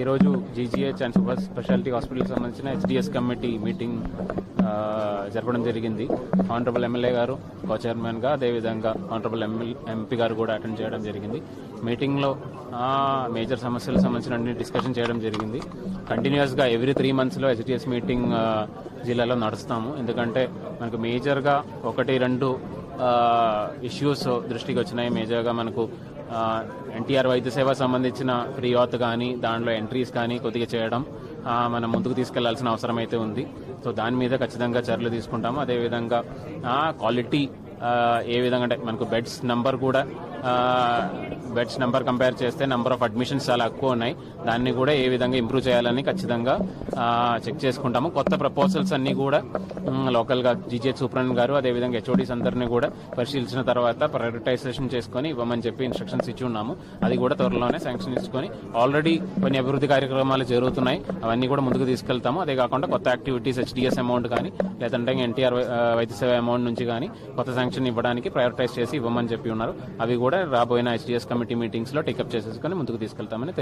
ఈరోజు GGH and super speciality హాస్పిటల్కి సంబంధించిన హెచ్డిఎస్ కమిటీ మీటింగ్ జరపడం జరిగింది. ఆనరబుల్ ఎమ్మెల్యే గారు కో చైర్మన్గా అదేవిధంగా ఆనరబుల్ ఎమ్మెల్యే ఎంపీ గారు కూడా అటెండ్ చేయడం జరిగింది. మీటింగ్లో మేజర్ సమస్యలకు సంబంధించిన అన్ని డిస్కషన్ చేయడం జరిగింది. కంటిన్యూస్గా ఎవ్రీ త్రీ మంత్స్లో హెచ్డిఎస్ మీటింగ్ జిల్లాలో నడుస్తాము. ఎందుకంటే మనకు మేజర్గా ఒకటి రెండు ఇష్యూస్ దృష్టికి వచ్చినాయి. మేజర్గా మనకు ఎన్టీఆర్ వైద్య సేవ సంబంధించిన ఫ్రీ ఆత్ కానీ దాంట్లో ఎంట్రీస్ కానీ కొద్దిగా చేయడం మనం ముందుకు తీసుకెళ్ళాల్సిన అవసరం అయితే ఉంది. సో దాని మీద ఖచ్చితంగా చర్యలు తీసుకుంటాము. అదేవిధంగా క్వాలిటీ ఏ విధంగా అంటే మనకు బెడ్స్ నంబర్ కూడా బెడ్స్ నెంబర్ కంపేర్ చేస్తే నెంబర్ ఆఫ్ అడ్మిషన్స్ చాలా ఎక్కువ ఉన్నాయి. దాన్ని కూడా ఏ విధంగా ఇంప్రూవ్ చేయాలని ఖచ్చితంగా చెక్ చేసుకుంటాము. కొత్త ప్రపోజల్స్ అన్ని కూడా లోకల్గా జీజే సూప్రన్ గారు అదేవిధంగా హెచ్ఓడీస్ అందరినీ కూడా పరిశీలించిన తర్వాత ప్రయారిటైజేషన్ చేసుకొని ఇవ్వమని చెప్పి ఇన్స్ట్రక్షన్స్ ఇచ్చి ఉన్నాము. అది కూడా త్వరలోనే శాంక్షన్ ఇచ్చుకొని ఆల్రెడీ కొన్ని అభివృద్ధి కార్యక్రమాలు జరుగుతున్నాయి. అవన్నీ కూడా ముందుకు తీసుకెళ్తాము. అదే కాకుండా కొత్త యాక్టివిటీస్ హెచ్డిఎస్ అమౌంట్ కానీ లేదంటే ఎన్టీఆర్ వైద్య సేవ అమౌంట్ నుంచి కానీ కొత్త శాంక్షన్ ఇవ్వడానికి ప్రయారిటైజ్ చేసి ఇవ్వమని చెప్పి ఉన్నారు. అవి కూడా రాబోయిన ఎస్టీఎస్ కమిటీ మీటింగ్స్లో టేకప్ చేసేసుకొని ముందుకు తీసుకెళ్తామని